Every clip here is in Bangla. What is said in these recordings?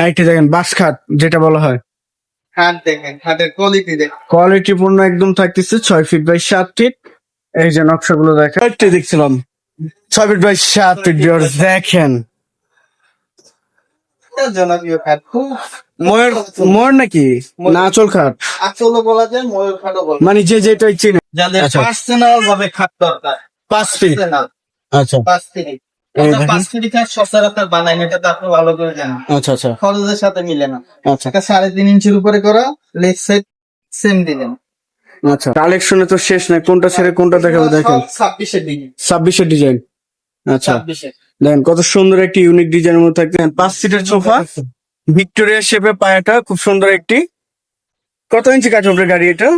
আরেকটা দেখেন বাস খাট যেটা বলা হয়। দেখেন কোয়ালিটি দেখেন। কোয়ালিটি পূর্ণ একদম থাকতেছে ছয় ফিট বাই সাত ফিট এই যে নকশাগুলো দেখেন। একটি দেখছিলাম। ছয় ফিট বাই সাত ফিট দেখেন। জনপ্রিয় খাট খুব ময়ূর ময়ূর নাকি? না আচল খাট। আচলও বলা যায় ময়ূর খাটও বলা মানে যে যেটাই চিনে। যাদের আচ্ছা। পার্সোনাল ভাবে খাট দরকার পাঁচ ফিট আচ্ছা। পাঁচ ফিট ভালো করে জানেন। আচ্ছা আচ্ছা। খরচের সাথে মিলে না। আচ্ছা। সাড়ে তিন ইঞ্চির উপরে করা লেগ সাইড সেম দিলেন আচ্ছা। কালেকশনে তো শেষ নাই কোনটা ছেড়ে কোনটা দেখাবো দেখেন। ছাব্বিশের দিকে ছাব্বিশের ডিজাইন। আচ্ছা। ছাব্বিশে দেখেন কত সুন্দর একটি ইউনিক ডিজাইনের মধ্যে থাকতে পাঁচ সিটের সোফা ভিক্টোরিয়া শেপে পায়াটা খুব সুন্দর একটি। কত ইঞ্চি কাঠ উপরে গাড়ি এটা?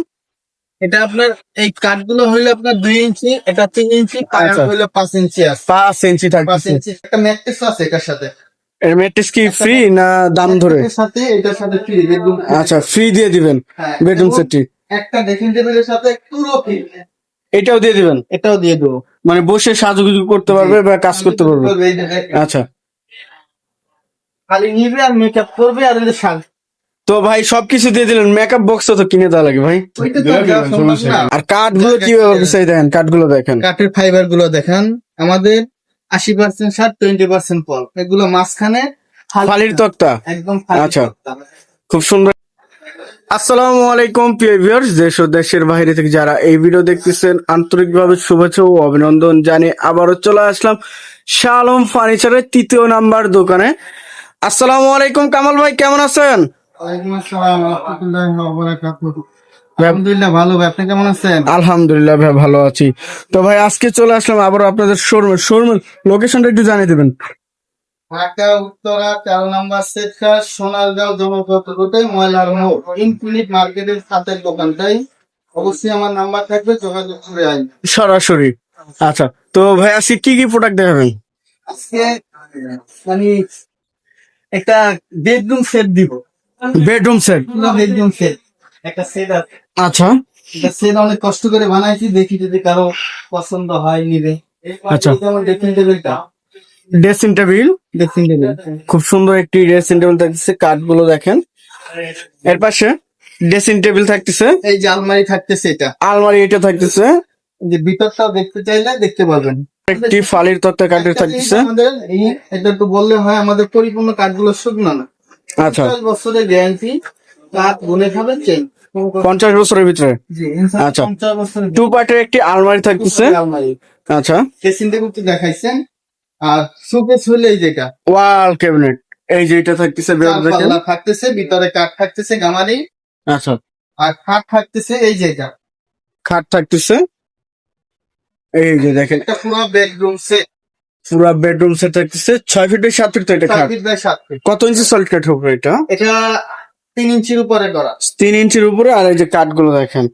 এটা আপনার এই কাঠগুলো হইল আপনার দুই ইঞ্চি এটা তিন ইঞ্চি পায়ার আচ্ছা। হইল পাঁচ ইঞ্চি আছে। পাঁচ ইঞ্চি পাঁচ ইঞ্চি। একটা ম্যাট্রেস আছে এটার সাথে। এর ম্যাট্রেস কি ফ্রি না দাম ধরে? সাথে এটার সাথে ফ্রি বেডরুম আচ্ছা ফ্রি দিয়ে দিবেন হ্যাঁ, বেডরুম সেটটি একটা ড্রেসিং টেবিলের সাথে পুরো ফ্রি এটাও দিয়ে দিবেন? এটাও দিয়ে দেবো। মানে বসে সাজুগুজু করতে পারবে বা কাজ করতে পারবে। আচ্ছা। খালি নিবে আর মেকআপ করবে আর সাজ তো ভাই সবকিছু দিয়ে দিলেন। মেকআপ বক্স তো কিনে দেওয়া লাগে ভাই। আর কাঠগুলো কি ব্যবহার করছে দেখেন কাঠগুলো দেখেন। কাঠের ফাইবারগুলো দেখেন। আমাদের আশি পার্সেন্ট শার্ট টোয়েন্টি পার্সেন্ট পল। এগুলো মাঝখানে ফালির তক্তা? একদম আচ্ছা। খুব সুন্দর। আসসালামু আলাইকুম প্রিয় ভিউয়ার্স দেশ ও দেশের বাইরে থেকে যারা এই ভিডিও দেখতেছেন আন্তরিকভাবে শুভেচ্ছা ও অভিনন্দন জানি আবারও চলে আসলাম শালম ফার্নিচারের তৃতীয় নাম্বার দোকানে। আসসালামু আলাইকুম কামাল ভাই কেমন আছেন? আলহামদুলিল্লাহ ভালো ভাই আপনি কেমন আছেন? আলহামদুলিল্লাহ ভাই ভালো আছি। তো ভাই আজকে চলে আসলাম আবার আপনাদের শোরুমে। শোরুমের লোকেশনটা একটু জানিয়ে দেবেন। ঢাকা উত্তরা তেরো নম্বর সেক্টর সোনারগাঁও জমাপত্র রোডে ময়লার মোড়। ইনফিনিট মার্কেটের সাথে দোকানটাই। অবশ্যই আমার নাম্বার থাকবে যোগাযোগ করে আইন। সরাসরি। আচ্ছা তো ভাই আজকে কি কি প্রোডাক্ট দেখাবেন? আজকে মানে একটা বেডরুম সেট দিব। Bedroom set. Bedroom set. একটা সেট আছে। আচ্ছা। এটা সেট অনেক কষ্ট করে বানাইছি দেখি যদি কারও পছন্দ হয় নিবে। আচ্ছা। ড্রেসিং টেবিলটা ড্রেসিং টেবিল ড্রেসিং টেবিল খুব সুন্দর একটি ড্রেসিং টেবিল থাকতেছে কাঠগুলো দেখেন। এর পাশে ড্রেসিং টেবিল থাকতেছে। এই যে আলমারি থাকতেছে এটা। আলমারি এটা থাকতেছে। যে ভিতরটাও দেখতে চাইলে দেখতে পারবেন। একটি ফালির তক্তা কাঠের থাকতেছে। আমাদের এই এটা তো বললে হয় আমাদের পরিপূর্ণ কাঠগুলো শুকনো না। আচ্ছা। বছরের গ্যারান্টি কাঠ গুনে খাবে চেন পঞ্চাশ বছরের ভিতরে? আচ্ছা। টু পার্টের একটি আলমারি থাকতেছে। আলমারি। আচ্ছা। ড্রেসিং টেবিল তো দেখাইছেন। আর শোকেস হলে এই যেটা। ওয়াল ক্যাবিনেট এই যে এটা থাকতেছে পাল্লা থাকতেছে ভিতরে কাঠ থাকতেছে গামারি। আচ্ছা। আর খাট থাকতেছে এই যেটা খাট থাকতেছে। এই যে দেখেন। এটা পুরো বেডরুম সেট পুরো বেডরুম সেট থাকতেছে ছয় ফিট বাই সাত ফিট তো এটা খাট। কত ইঞ্চি সলিড কাঠ হবে এটা? এটা তিন ইঞ্চির উপরে করা। তিন ইঞ্চির উপরে আর এই যে কাঠগুলো দেখেন।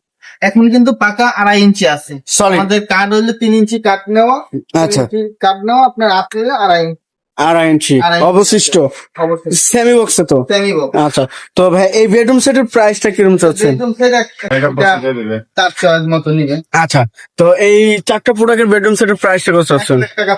এখন কিন্তু পাকা আড়াই ইঞ্চি আছে। আমাদের কাঠ হইলে তিন ইঞ্চি কাঠ নেওয়া আচ্ছা। কাঠ নেওয়া আপনার আপনি আড়াই ইঞ্চি আড়াই ইঞ্চি অবশিষ্ট। সেমি বক্সে তো? সেমি আচ্ছা তো ভাই এই বেডরুম সেটের প্রাইসটা কীরকম চাচ্ছেন? বেডরুম সেট তার চয়েস মতো নিবে। আচ্ছা তো এই চারটা প্রোডাক্টের বেডরুম সেটের প্রাইসটা কত টাকা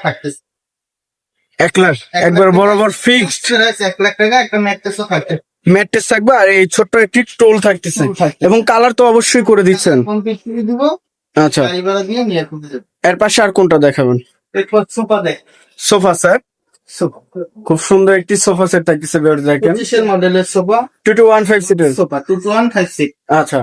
এক লাখ? একবার বরাবর ফিক্সড। এক লাখ টাকা একটা ম্যাট্রেসও থাকতে ম্যাট্রেস থাকবে আর এই ছোট্ট একটি টোল থাকতেছে। এবং কালার তো অবশ্যই করে দিচ্ছেন। আচ্ছা। এর পাশে আর কোনটা দেখাবেন? সোফা দেখ। সোফা স্যার খুব সুন্দর একটি সোফা সেট থাকতেছে বেড দেখেন। পঁচিশের মডেলের sofa. Two two one five সিটের sofa two two one five six আচ্ছা।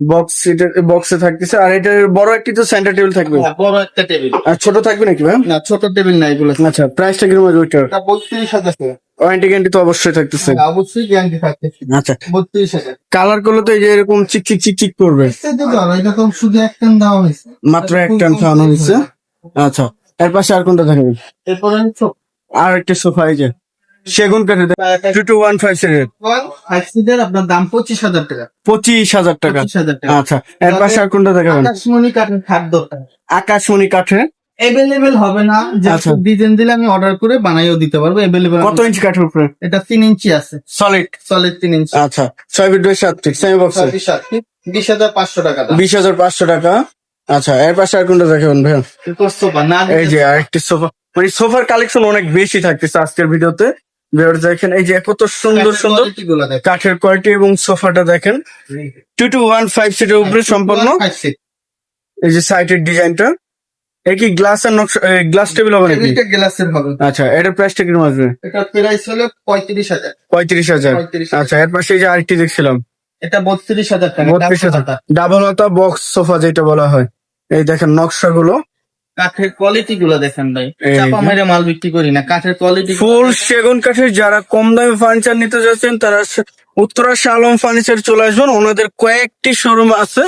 বক্স সিটের বক্সে থাকতেছে। আর এটার বড় একটি তো সেন্টার টেবিল থাকবে। বড় একটা টেবিল আর ছোট থাকবে নাকি ম্যাম না ছোট টেবিল নাই এগুলো। আচ্ছা প্রাইসটা কীরকম আছে ওইটার? বত্রিশ হাজার ওয়ারেন্টি গ্যারান্টি তো অবশ্যই থাকতেছে। হ্যাঁ, অবশ্যই গ্যারান্টি থাকতেছে। আচ্ছা। বত্রিশ হাজার। কালার করলে তো এই যে এরকম চিক চিক চিক চিক করবে। এটা তো শুধু এক টান দেওয়া হয়েছে। মাত্র এক টান খাওয়ানো হয়েছে। আচ্ছা। এর পাশে আর কোনটা থাকবে এরপরে আর একটা সোফা এই যে। সেগুন কাঠের টু টু ওয়ান ফাইভ সিটের ফাইভ সিটার আপনার দাম পঁচিশ হাজার টাকা। পঁচিশ হাজার টাকা। আচ্ছা এর পাশে আর কোনটা দেখাবেন? আকাশমণি কাঠের খাদ্য আকাশমণি কাঠের? এভেলেবেল হবে না। যে আচ্ছা। ডিজাইন দিলে আমি অর্ডার করে বানাইও দিতে পারব। এভেলেবেল কত ইঞ্চি কাঠের উপরে? এটা তিন ইঞ্চি আছে। সলিড সলিড তিন ইঞ্চি। আচ্ছা ছয় ফিট বাই সাত ফিট সেমি বক্সে বিশ হাজার পাঁচশো টাকা বিশ হাজার পাঁচশো টাকা। আচ্ছা এর পাশে আর কোনটা দেখাবেন ভাইয়া? এই যে আরেকটি সোফা। মানে সোফার কালেকশন অনেক বেশি থাকতেছে আজকের ভিডিওতে। ভিউয়ার্স দেখেন এই যে কত সুন্দর সুন্দর কাঠের কোয়ালিটি এবং সোফাটা দেখেন। টু টু ওয়ান ফাইভ সিটের উপরে সম্পন্ন। এই যে সাইটের ডিজাইনটা এ কি গ্লাস আর নকশা গ্লাস টেবিল হবে নাকি? টেবিলটা গ্লাসের হবে। আচ্ছা এটার প্রাইসটা কীরকম আসবে? এটা প্রাইস হলো পঁয়ত্রিশ হাজার। পঁয়ত্রিশ হাজার। আচ্ছা এর পাশে যে আরেকটি দেখছিলাম। এটা বত্রিশ হাজার টাকা বত্রিশ হাজার। ডাবল হাতা বক্স সোফা যেটা বলা হয়। এই দেখেন নকশাগুলো। কাঠের কোয়ালিটি গুলো দেখেন ভাই। চাপা মেরে মাল বিক্রি করি না কাঠের কোয়ালিটি ফুল সেগুন কাঠের যারা কম দামে ফার্নিচার নিতে যাচ্ছেন তারা উত্তরা শালম ফার্নিচার চলে আসবেন। ওনাদের কয়েকটি শোরুম আছে।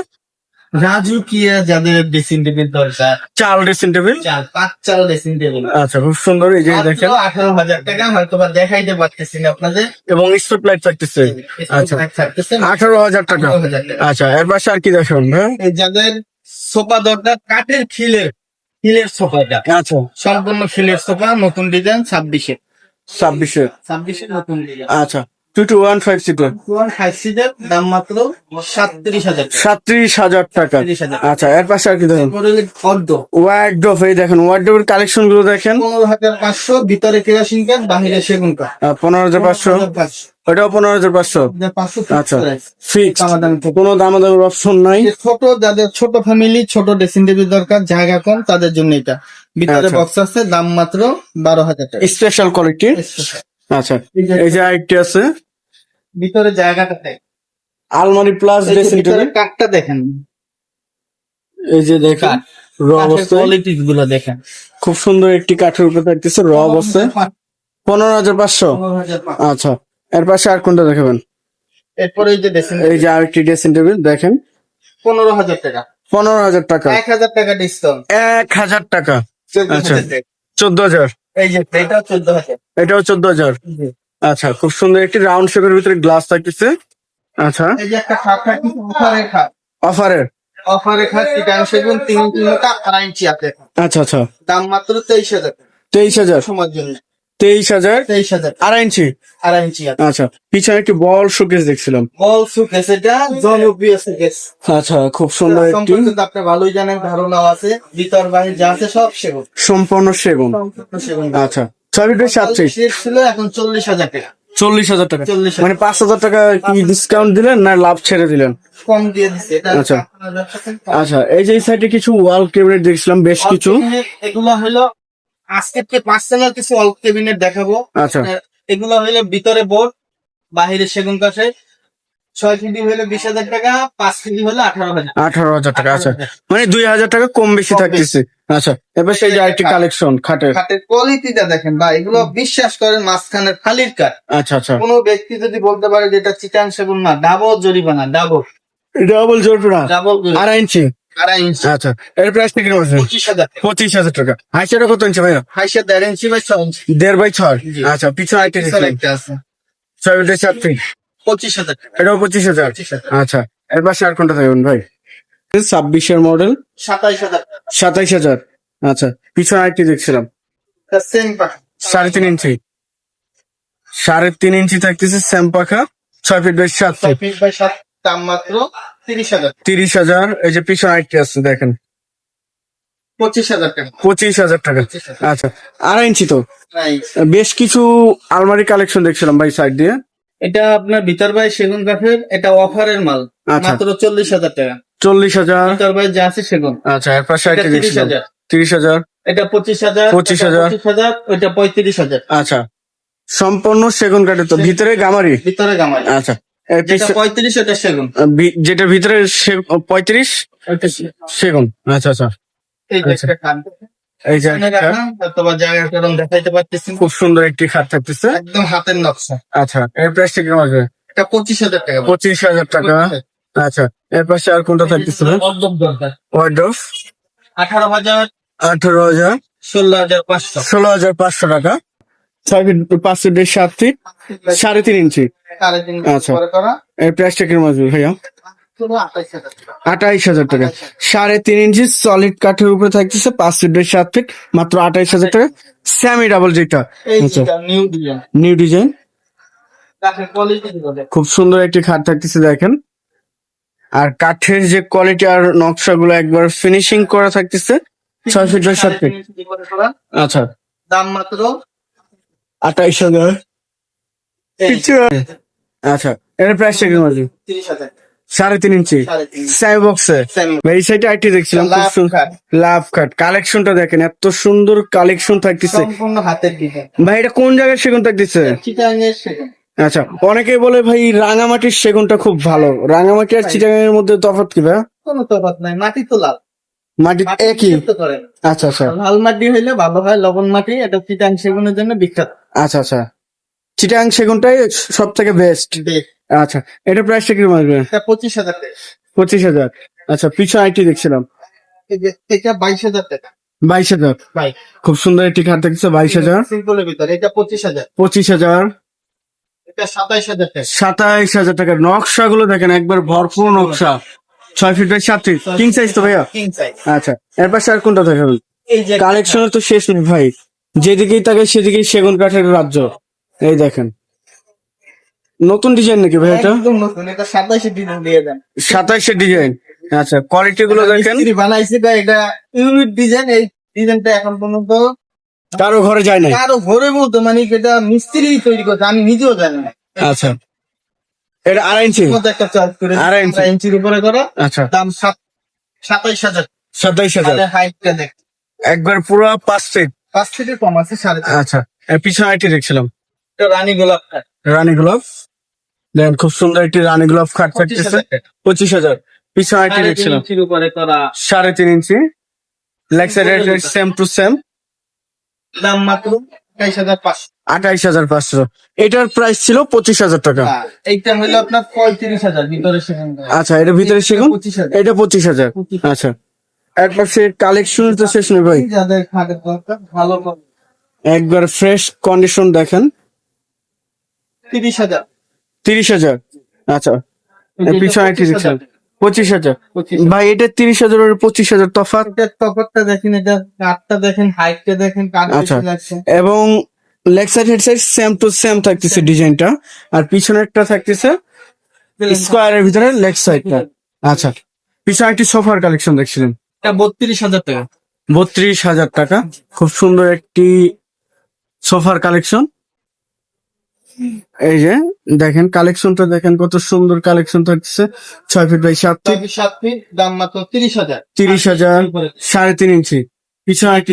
রাজু কিয়া যাদের ড্রেসিং টেবিল দরকার। চাল ড্রেসিং টেবিল চাল পাঁচ চাল ড্রেসিং টেবিল আচ্ছা খুব সুন্দর। এই যে দেখেন। আঠারো হাজার টাকা হয়তো বা দেখাইতে পারতেছি না আপনাদের। এবং স্পট লাইট থাকতেছে। আচ্ছা। আঠারো হাজার টাকা। আচ্ছা এর পাশে আর কি দেখুন হ্যাঁ এই যাদের সোফা দরকার কাঠের খিলের খিলের সোফাটা। আচ্ছা। সম্পূর্ণ খিলের সোফা নতুন ডিজাইন ছাব্বিশে ছাব্বিশে ছাব্বিশে নতুন ডিজাইন আচ্ছা। Two two one five seater one five সিটের দাম মাত্র সাতত্রিশ হাজার টাকা। সাত্রিশ হাজার টাকা। আচ্ছা এর পাশে আর কি দেখুন? এই দেখেন কালেকশনগুলো দেখেন। পনেরো হাজার পাঁচশো ভিতরে কেরাসিন কাঠ বাহিরে সেগুন কাঠ পনেরো হাজার পাঁচশো। ওটাও পনেরো হাজার পাঁচশো। আচ্ছা price। ফিক্স দামাদামি থেকে। কোনো অপশন নাই। ছোট যাদের ছোট ফ্যামিলি ছোট ড্রেসিং টেবিল দরকার জায়গা কম তাদের জন্য এটা। ভিতরে আচ্ছা। বক্স আছে দাম মাত্র বারো হাজার টাকা। স্পেশাল কোয়ালিটি আচ্ছা এই যে আরেকটি আছে। ভিতরে জায়গাটা দেখ। আলমারি প্লাস ড্রেসিং টেবিল কাঠটা দেখেন। এই যে দেখেন র অবস্থায়। কোয়ালিটি গুলো দেখেন। খুব সুন্দর একটি কাঠের উপরে থাকতেছে র অবস্থায়। পনেরো হাজার পাঁচশো। আচ্ছা এর পাশে আর কোনটা দেখাবেন? এরপরে এই যে ড্রেসিং এই যে আরেকটি ড্রেসিং টেবিল দেখেন। পনেরো হাজার টাকা। পনেরো হাজার টাকা। এক হাজার টাকা ডিসকাউন্ট এক হাজার টাকা। আচ্ছা। হাজার টাকা। চোদ্দ হাজার। এই যে এটা চোদ্দ হাজার। এটাও চোদ্দ হাজার? আচ্ছা খুব সুন্দর একটি রাউন্ড শেপের ভিতরে গ্লাস থাকতেছে। আচ্ছা। এই যে একটা খাট থাকছে অফারের খাট। অফারের? অফারের খাট চিটাং সেগুন তিন তিনটা আড়াই ইঞ্চি আছে। আচ্ছা আচ্ছা। দাম মাত্র তেইশ হাজার। তেইশ হাজার। সময়ের জন্য। তেইশ হাজার তেইশ হাজার আড়াই ইঞ্চি? আড়াই ইঞ্চি আচ্ছা। পিছনে একটি বল শোকেস দেখছিলাম। বল সুকেস এটা জনপ্রিয় সুকেস আচ্ছা খুব সুন্দর একটি আপনি ভালোই জানেন ধারণাও আছে ভিতর বাহির যা আছে সব সেগুন। সম্পূর্ণ সেগুন। সেগুন। আচ্ছা ছয় ফিট সাতত্রিশ। ছিল এখন চল্লিশ হাজার টাকা। চল্লিশ হাজার টাকা। মানে পাঁচ হাজার টাকা কি ডিসকাউন্ট দিলেন না লাভ ছেড়ে দিলেন? কম দিয়ে দিচ্ছে আচ্ছা। আচ্ছা এই যে সাইডে কিছু ওয়াল ক্যাবিনেট দেখছিলাম বেশ কিছু। এগুলো হলো আজকে পার্সোনাল কিছু অল কেবিনেট দেখাবো। আচ্ছা। এগুলো হইলে ভিতরে বোর্ড বাহিরে সেগুন কাঠে। ছয় কেজি হলে বিশ হাজার টাকা পাঁচ কেজি হলে আঠারো হাজার আঠারো হাজার টাকা আচ্ছা। মানে দুই হাজার টাকা কম বেশি থাকতেছে। আচ্ছা এবার সেই যে আরেকটি কালেকশন খাটের। কাঠের কোয়ালিটিটা দেখেন বা এগুলো বিশ্বাস করেন মাঝখানের খালির কাঠ। আচ্ছা আচ্ছা। কোনো ব্যক্তি যদি বলতে পারে যে এটা চিটান সেগুন না ডাবল জরিমানা ডাবল। ডাবল জোরপুরা ডাবল আড়াই ইঞ্চি। আচ্ছা এর প্রাইস পঁচিশ হাজার টাকা। হাইসেটা কত ইঞ্চি ভাইয়া? হাইসে দেড় ইঞ্চি বা ছয় ইঞ্চি। দেড় বাই ছয়? আচ্ছা পিছনে আছে। ছয় ফিট সাত ফিট। পঁচিশ হাজার এটাও পঁচিশ হাজার? আচ্ছা এর পাশে আর কোনটা থাকবেন ভাই? ছাব্বিশের মডেল সাতাইশ হাজার সাতাইশ হাজার। আচ্ছা পিছনে আরেকটি দেখছিলাম। সাড়ে তিন ইঞ্চি। সাড়ে তিন ইঞ্চি থাকতেছে স্যাম পাখা। ছয় ফিট বাই সাত ফিট বাই সাত দাম মাত্র তিরিশ হাজার। এই যে পিছনে আরেকটি আছে দেখেন। পঁচিশ হাজার টাকা। পঁচিশ হাজার টাকা। আচ্ছা আড়াই ইঞ্চি তো? বেশ কিছু আলমারি কালেকশন দেখছিলাম ভাই সাইড দিয়ে। এটা আপনার ভিতর বাই সেগুন কাঠের এটা অফারের মাল। আচ্ছা। মাত্র চল্লিশ হাজার টাকা। চল্লিশ হাজার। ভিতর বাই যা আছে সেগুন। আচ্ছা এর পাশে আরেকটি দেখছিলাম। হাজার। তিরিশ হাজার। এটা পঁচিশ হাজার 25,000 এটা পঁচিশ হাজার। ওইটা পঁয়ত্রিশ হাজার। আচ্ছা। সম্পূর্ণ সেগুন কাঠের তো। ভিতরে গামারি? ভিতরে গামারি। আচ্ছা। পঁয়ত্রিশ ওটা সেগুন। যেটার ভিতরে সে- পঁয়ত্রিশ সেগুন। আচ্ছা আচ্ছা। এই আচ্ছা। খুব সুন্দর একটি খাট থাকতেছে। একদম হাতের নকশা। আচ্ছা এর প্রাইসটা কেমন আসবে? এটা পঁচিশ হাজার টাকা পঁচিশ হাজার টাকা। আচ্ছা এর পাশে আর কোনটা থাকতেছে? আঠারো হাজার আঠারো হাজার। ষোলো হাজার পাঁচশো। ষোলো হাজার পাঁচশো টাকা। ছয় ফিট পাঁচ ফিটের সাত ফিট সাড়ে তিন ইঞ্চি। আচ্ছা। এর প্রাইসটা আসবে ভাইয়া আঠাইশ হাজার টাকা। সাড়ে তিন ইঞ্চি সলিড কাঠের উপরে থাকতেছে পাঁচ ফিটের সাত ফিট মাত্র আঠাইশ হাজার টাকা। স্যামি ডাবল যেটা। নিউ ডিজাইন খুব সুন্দর একটি খাট থাকতেছে দেখেন। আর কাঠের যে কোয়ালিটি আর নকশাগুলো একবার ফিনিশিং করা থাকতেছে ছয় ফিট সাত ফিট। আচ্ছা। দাম মাত্র আঠাইশ হাজার। আচ্ছা এর প্রাইসটা কেমন আছে সাড়ে তিন ইঞ্চি। সাই বক্সে এই সাইডে আইটি দেখছিলাম লাভ কাট। কালেকশনটা দেখেন এত সুন্দর কালেকশন থাকতেছে। ভাই এটা কোন জায়গায় সেগুন থাকতেছে? আচ্ছা অনেকে বলে ভাই রাঙামাটির সেগুনটা খুব ভালো। রাঙামাটি আর চিটাগাংয়ের মধ্যে তফাৎ কি ভাই? কোনো তফাৎ নাই মাটি তো লাল। মাটি একই। আচ্ছা আচ্ছা। লাল মাটি হইলে ভালো হয় লবণ মাটি এটা চিটাং সেগুনের জন্য বিখ্যাত। আচ্ছা আচ্ছা। চিটাং সেগুনটাই সব থেকে বেস্ট আচ্ছা এটা প্রাইসটা কীরকম আসবে? পঁচিশ হাজার পঁচিশ হাজার। আচ্ছা পিছনে আইটি দেখছিলাম। এটা বাইশ হাজার টাকা। বাইশ হাজার। খুব সুন্দর একটি খাট দেখছে বাইশ হাজার। সিম্পলের ভিতরে এটা পঁচিশ হাজার। পঁচিশ হাজার। এটা সাতাইশ হাজার টাকা। সাতাইশ হাজার টাকা নকশা গুলো দেখেন একবার ভরপুর নকশা। ছয় ফিট বাই সাত ফিট কিং সাইজ তো ভাইয়া? কিং সাইজ আচ্ছা এর পাশে আর কোনটা দেখাবেন? কালেকশনের তো শেষ নেই ভাই। যেদিকেই তাকে সেদিকেই সেগুন কাঠের রাজ্য। এই দেখেন। নতুন ডিজাইন নাকি ভাই এটা? একদম নতুন এটা ডিজাইন দিয়ে দেন। সাতাইশের ডিজাইন আচ্ছা কোয়ালিটি গুলো দেখেন। মিস্ত্রি বানাইছে তো এটা ইউনিক ডিজাইন এই ডিজাইনটা এখন পর্যন্ত কারও ঘরে যায় না কারও ঘরের মতো মানে এটা মিস্ত্রি তৈরি করছে আমি নিজেও জানি না। আচ্ছা। এটা আড়াই ইঞ্চি? একটা চার্জ করে আড়াই ইঞ্চি। ইঞ্চির উপরে করা আচ্ছা। দাম সাত সাতাইশ হাজার। সাতাইশ হাজার। হাইটটা দেখ। একবার পুরো পাঁচ ফিট পাঁচ থেকে কম আছে সাড়ে আচ্ছা পিছনে আইটি দেখছিলাম। রানী গোলাপ রানী গোলাপ? দেখেন খুব সুন্দর একটি রানী গোলাপ খাট পঁচিশ থাকতেছে। হাজার পঁচিশ হাজার। পিছনে সাড়ে দেখছিলাম। করা। সাড়ে তিন inch. Leg side same to same দাম মাত্র তেইশ হাজার পাঁচশো। আঠাইশ হাজার পাঁচশো। এটার প্রাইস ছিল পঁচিশ হাজার টাকা। এইটা হলো আপনার পঁয়ত্রিশ হাজার ভিতরে আচ্ছা এটা ভিতরে সেগুন? এটা পঁচিশ হাজার। আচ্ছা। একবার সে কালেকশন তো শেষ নেই ভাই। ভালো একবার ফ্রেশ কন্ডিশন দেখেন। তিরিশ হাজার। তিরিশ হাজার। আচ্ছা। পিছনে দেখছিলাম পঁচিশ হাজার। ভাই এটা তিরিশ হাজার আর পঁচিশ হাজার তফাৎ। তফাৎটা দেখেন এটা কাঠটা দেখেন হাইটটা দেখেন আচ্ছা। এবং leg side head side same to same থাকতেছে ডিজাইনটা। আর পিছনেরটা থাকতেছে স্কোয়ারের ভিতরে লেগ সাইডটা। আচ্ছা পিছনে একটি সোফার কালেকশন দেখছিলেন এটা বত্রিশ হাজার টাকা। বত্রিশ হাজার টাকা। খুব সুন্দর একটি সোফার কালেকশন। এই যে দেখেন কালেকশনটা দেখেন কত সুন্দর কালেকশন থাকতেছে। ছয় ফিট বাই সাত ফিট। সাত ফিট দাম মাত্র তিরিশ হাজার। তিরিশ হাজার সাড়ে তিন ইঞ্চি। পিছনে একটি।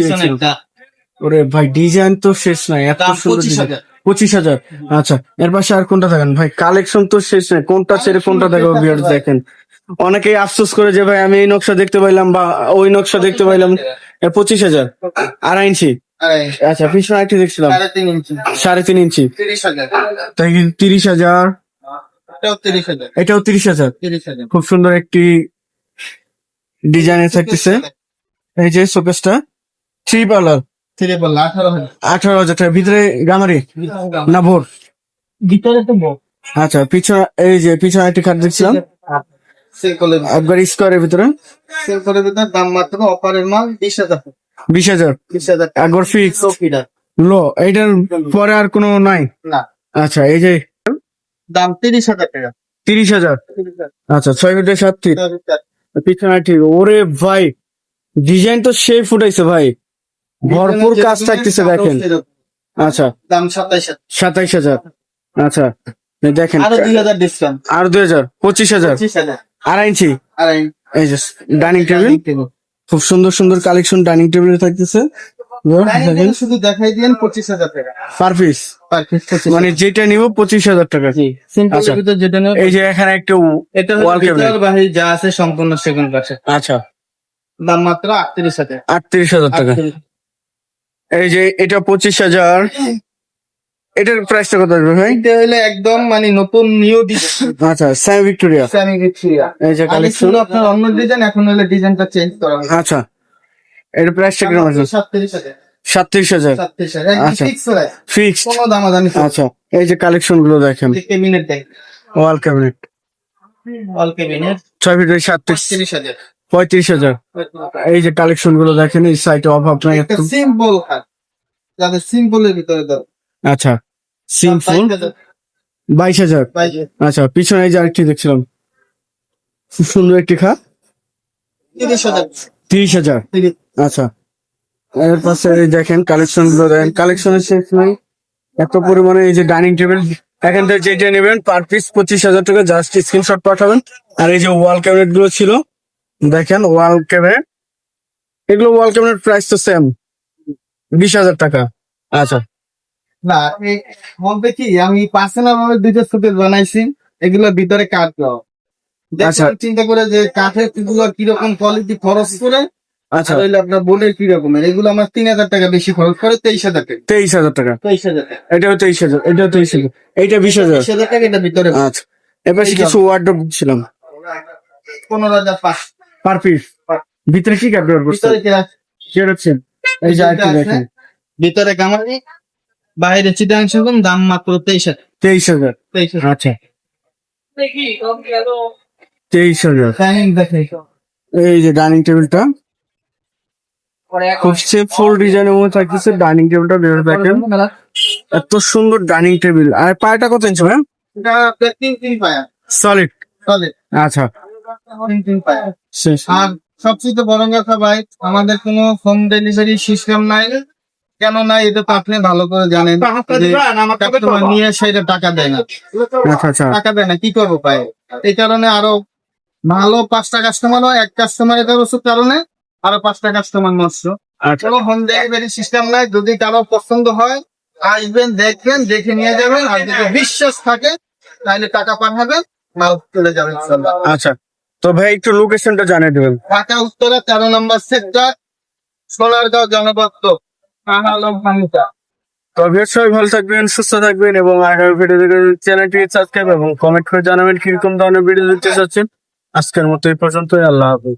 ওরে ভাই ডিজাইন তো শেষ নাই এত সুন্দর পঁচিশ হাজার। আচ্ছা এর পাশে আর কোনটা দেখেন ভাই কালেকশন তো শেষ নাই কোনটা ছেড়ে কোনটা দেখো বিয়ার দেখেন। অনেকেই আফসোস করে যে ভাই আমি এই নকশা দেখতে পাইলাম বা ওই নকশা দেখতে পাইলাম। পঁচিশ হাজার? আড়াই ইঞ্চি? আচ্ছা পিছনে একটি দেখছিলাম। সাড়ে তিন ইঞ্চি। তিরিশ হাজার। তাই তিরিশ হাজার? এটাও তিরিশ হাজার। খুব সুন্দর একটি ডিজাইনে থাকতেছে। এই যে শোকেসটা থ্রি পার্লার আঠারো হাজার ভিতরে গামারি? না ভোর? ভিতরে তো আচ্ছা পিছনে এই যে পিছনে একটি খাট দেখছিলাম। একবার স্কোয়ারের ভিতরে। সিম্পলের ভিতরে দাম মাত্র অপারের মাল বিশ হাজার। বিশ হাজার? বিশ হাজার একবার ফিক্স লো এইটার পরে আর কোনো নাই? না। আচ্ছা এই যে দাম তিরিশ হাজার টাকা। তিরিশ হাজার? আচ্ছা ছয় ফিটে সাত ফিট পিছনে ঠিক ওরে ভাই ডিজাইন তো সেই ফুটাইছে ভাই। ভরপুর কাজ থাকতেছে দেখেন। আচ্ছা। দাম সাতাইশ সাতাইশ হাজার। আচ্ছা। দেখেন। আরও দুই হাজার ডিসকাউন্ট আর দুই হাজার। পঁচিশ হাজার। আড়াই ইঞ্চি। এই যে ডাইনিং টেবিল। খুব সুন্দর সুন্দর কালেকশন ডাইনিং টেবিলে থাকতেছে। শুধু দেখাই দিয়েন পঁচিশ হাজার টাকা। পার পিস মানে যেটা নিব পঁচিশ হাজার টাকা। আচ্ছা। যেটা নেব এই যে এখানে একটা এটা বাহির যা আছে সম্পূর্ণ সেগুন আচ্ছা। দাম মাত্র আটত্রিশ হাজার। আটত্রিশ হাজার টাকা। 38 এই যে এটা পঁচিশ হাজার। এটার প্রাইসটা কত আসবে ভাই? এটা হলো একদম মানে নতুন নিউ ডিজাইন আচ্ছা স্যাম ভিক্টোরিয়া স্যামি ভিক্টোরিয়া এই যে কালেকশন আপনার অন্য ডিজাইন এখন হলো ডিজাইনটা চেঞ্জ করা হয়েছে। আচ্ছা এটার প্রাইসটা কীরকম আসবে সাতত্রিশ হাজার। সাতত্রিশ হাজার। আচ্ছা। ফিক্স ফিক্সড কোনো দামাদামি আচ্ছা এই যে কালেকশনগুলো দেখেন। ওয়াল ক্যাবিনেট অল কেবিনেট ছয় ফিট সাতত্রিশ। তিরিশ হাজার। পঁয়ত্রিশ হাজার। এই যে কালেকশনগুলো দেখেন এই সাইটে অভাব নাই সিম্পল যাদের সিম্পলের ভিতরে আচ্ছা সিম্পল বাইশ হাজার। আচ্ছা পিছনে এই যে আরেকটি দেখছিলাম। খুব সুন্দর একটি খাট। তিরিশ হাজার। আচ্ছা। এর পাশে দেখেন কালেকশনগুলো দেখেন। কালেকশনের শেষ নাই। এত পরিমাণে এই যে ডাইনিং টেবিল এখান থেকে যেটা নেবেন পার পিস পঁচিশ হাজার টাকা। জাস্ট স্ক্রিনশট পাঠাবেন। আর এই যে ওয়াল ক্যাবিনেটগুলো ছিল দেখেন ওয়াল ক্যাবিনেট এগুলো ওয়াল ক্যাবিনেট প্রাইস তো সেম বিশ হাজার টাকা। আচ্ছা। না বলতে কি আমি পার্সোনাল ভাবে দুইটা শোকেস বানাইছি এগুলোর ভিতরে কাঠ দাও আচ্ছা। চিন্তা করে যে কাঠেরগুলো কীরকম কোয়ালিটি খরচ করে আচ্ছা। আর আপনার বোর্ডের কি রকমের এগুলো আমার তিন হাজার টাকা বেশি খরচ করে তেইশ হাজার টাকা। তেইশ হাজার টাকা। তেইশ হাজার টাকা। এটাও তেইশ হাজার এটাও তেইশ হাজার। এইটা বিশ হাজার। টাকা এটা ভিতরে। আচ্ছা। এবার কিছু ওয়ার্ডরোব ছিলাম পনেরো হাজার পাঁচ পার পিস ভিতরে কি কাপড় এই যে আরেকটা দেখেন। ভিতরে গামারি বাইরে চিটাংশ কম দাম মাত্র তেইশ হাজার। তেইশ হাজার। তেইশ হাজার। আচ্ছা। তেইশ হাজার। এই যে ডাইনিং টেবিলটা। খুব ফুল ডিজাইনের মধ্যে থাকতেছে ডাইনিং টেবিলটা বের দেখেন। এত সুন্দর ডাইনিং টেবিল। আর পায়টা কত ইঞ্চি ম্যাম সলিড চলে আচ্ছা। আর সবচেয়ে বড় কথা ভাই আমাদের কোনো হোম ডেলিভারি সিস্টেম নাই। কেন নাই এটা তো আপনি ভালো করে জানেন। নিয়ে সেটা টাকা দেয় না। আচ্ছা আচ্ছা। টাকা দেয় না কি করব ভাই? এই কারণে আরও ভালো পাঁচটা কাস্টমার হয় এক কাস্টমার এটা বছর কারণে আরও পাঁচটা কাস্টমার নষ্ট। আচ্ছা। কোনো হোম ডেলিভারি সিস্টেম নাই যদি কারও পছন্দ হয় আসবেন দেখবেন দেখে নিয়ে যাবেন। আর যদি বিশ্বাস থাকে তাহলে টাকা পাঠাবেন মাল চলে যাবেন ইনশাল্লাহ। আচ্ছা। তো ভাই একটু লোকেশনটা জানিয়ে দেবেন। ঢাকা উত্তরা তেরো নম্বর সেক্টর সোনারগাঁও জনপত্র আলম ফার্নিচার তো ভিউয়ার্স সবাই ভালো থাকবেন সুস্থ থাকবেন এবং আগামী ভিডিও চ্যানেলটি সাবস্ক্রাইব এবং কমেন্ট করে জানাবেন কীরকম ধরনের ভিডিও দেখতে চাচ্ছেন। আজকের মতো এই পর্যন্তই আল্লাহ হাফিজ।